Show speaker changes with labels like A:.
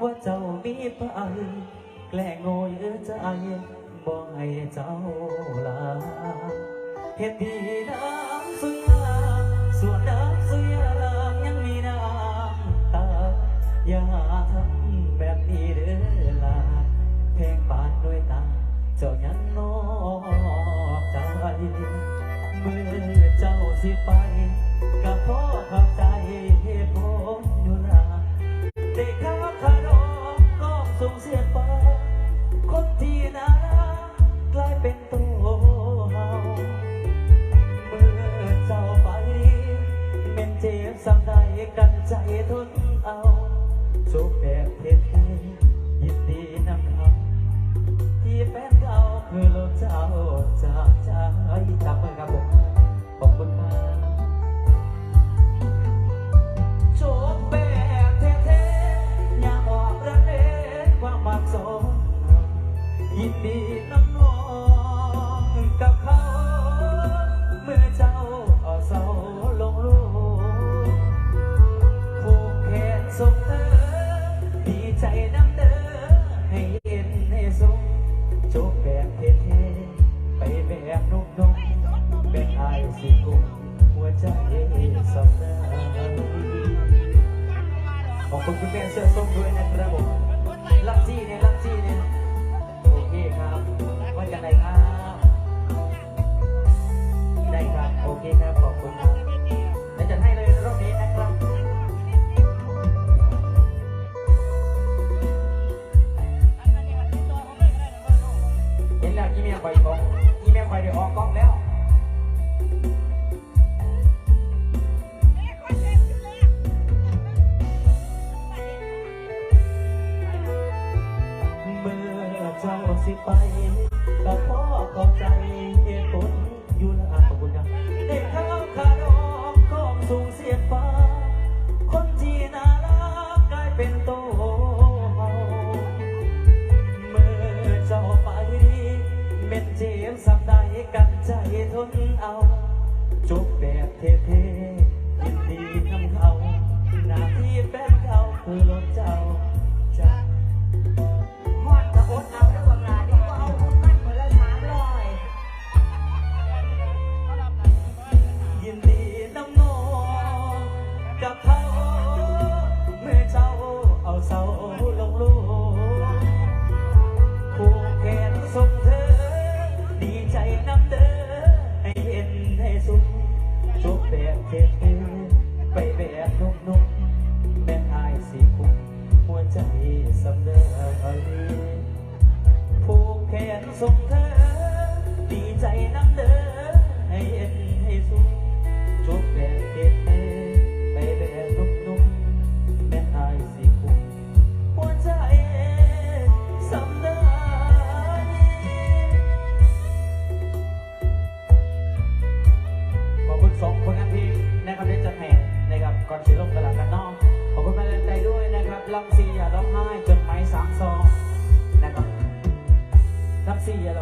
A: ปีไปแกล้งโง่เอื้อใจบ่ให้เจ้าลาเฮ็ดดีน้ำสุยาส่วนน้ำสุยาลามยังมีน้ำตาอย่าทำแบบนี้เด้อลาแทงบานด้วยตาเจ้ายังนอกใจเมื่อเจ้าสิไปกับพ่อข้าใจเหตุผลอยู่ละเด็ก เสียฟ้า คนที่น่ารักกลายเป็นตัวเฮาเมื่อเจ้าไปเป็นเจ็บซ้ำใดกันใจทนเอาโชคแบบเท่ๆยินดีนำเขาที่แฟนเก่าคือรถเจ้าจากใจจับมือครับผม สิกุมหัวใจสำเนาขอบคุณคุณแม่เสื้อส้มด้วยนะครับผมลักจี้เนี่ยลักจี้เนี่ยโอเคครับว่าจะได้ครับได้ครับโอเคครับขอบคุณครับแล้วจะให้เลยรอบนี้นะครับเห็นแล้วอีเมลไปกล้องอีเมลไปเดี๋ยวออกกล้องแล้ว เมื่อเจ้าสิไปก็พอเข้าใจเหตุผลอยู่ละขอบคุณครับเด็กข้าวขาดอกของสูงเสียงฟ้า คนที่น่ารักกลายเป็นโตเฮาเมื่อเจ้าไป เม็ดเจ็บสับได้กันใจทนเอา จบแบบเท่ๆ
B: บแบ
A: บเท่ๆไปแบบนุ่มๆแม่อายสิคุมหัวใจสำเร็จผูกแขนส่งเธอ ก่อนสิลงกระดาษกันนอกขอบคุณมาแรงใจด้วยนะครับลำซีอย่าร้องไห้จนไม้สามซองนะครับลำซีอย่าร้อง